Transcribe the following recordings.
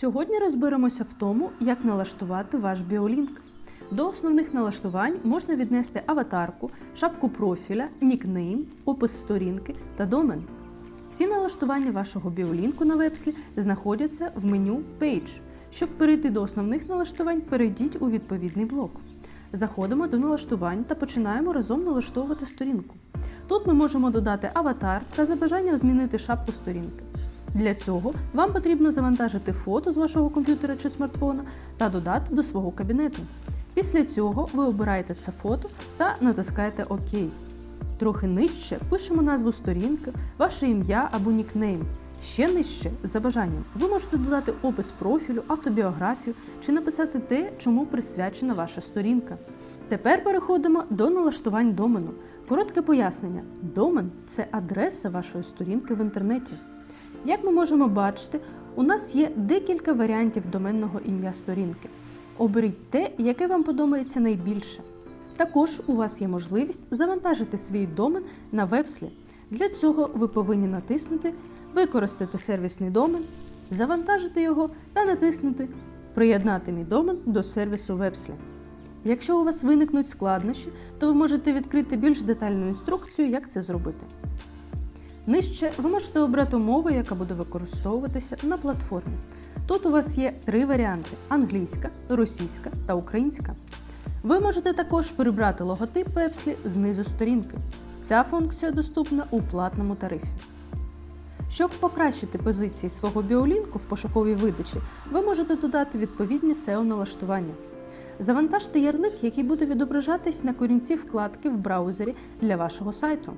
Сьогодні розберемося в тому, як налаштувати ваш біолінк. До основних налаштувань можна віднести аватарку, шапку профіля, нікнейм, опис сторінки та домен. Всі налаштування вашого біолінку на вебслі знаходяться в меню Page. Щоб перейти до основних налаштувань, перейдіть у відповідний блок. Заходимо до налаштувань та починаємо разом налаштовувати сторінку. Тут ми можемо додати аватар та за бажанням змінити шапку сторінки. Для цього вам потрібно завантажити фото з вашого комп'ютера чи смартфона та додати до свого кабінету. Після цього ви обираєте це фото та натискаєте ОК. Трохи нижче пишемо назву сторінки, ваше ім'я або нікнейм. Ще нижче, за бажанням, ви можете додати опис профілю, автобіографію чи написати те, чому присвячена ваша сторінка. Тепер переходимо до налаштувань домену. Коротке пояснення: домен це адреса вашої сторінки в інтернеті. Як ми можемо бачити, у нас є декілька варіантів доменного ім'я сторінки. Оберіть те, яке вам подобається найбільше. Також у вас є можливість завантажити свій домен на вебслі. Для цього ви повинні натиснути Використати сервісний домен, завантажити його та натиснути Приєднати мій домен до сервісу вебслі. Якщо у вас виникнуть складнощі, то ви можете відкрити більш детальну інструкцію, як це зробити. Нижче ви можете обрати мову, яка буде використовуватися на платформі. Тут у вас є три варіанти: англійська, російська та українська. Ви можете також прибрати логотип вебслі знизу сторінки. Ця функція доступна у платному тарифі. Щоб покращити позиції свого біолінку в пошуковій видачі, ви можете додати відповідні SEO-налаштування. Завантажте ярлик, який буде відображатись на корінці вкладки в браузері для вашого сайту.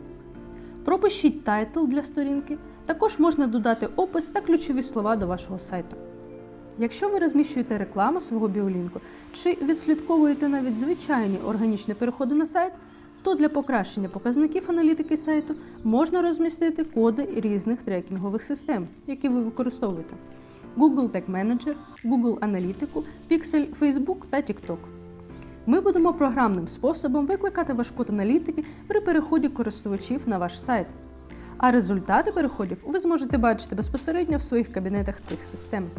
Пропишіть тайтл для сторінки. Також можна додати опис та ключові слова до вашого сайту. Якщо ви розміщуєте рекламу свого біолінку чи відслідковуєте навіть звичайні органічні переходи на сайт, то для покращення показників аналітики сайту можна розмістити коди різних трекінгових систем, які ви використовуєте: Google Tag Manager, Google Аналітику, Pixel, Facebook та TikTok. Ми будемо програмним способом викликати ваш код аналітики при переході користувачів на ваш сайт. А результати переходів ви зможете бачити безпосередньо в своїх кабінетах цих систем.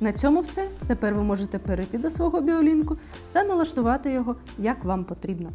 На цьому все. Тепер ви можете перейти до свого біолінку та налаштувати його як вам потрібно.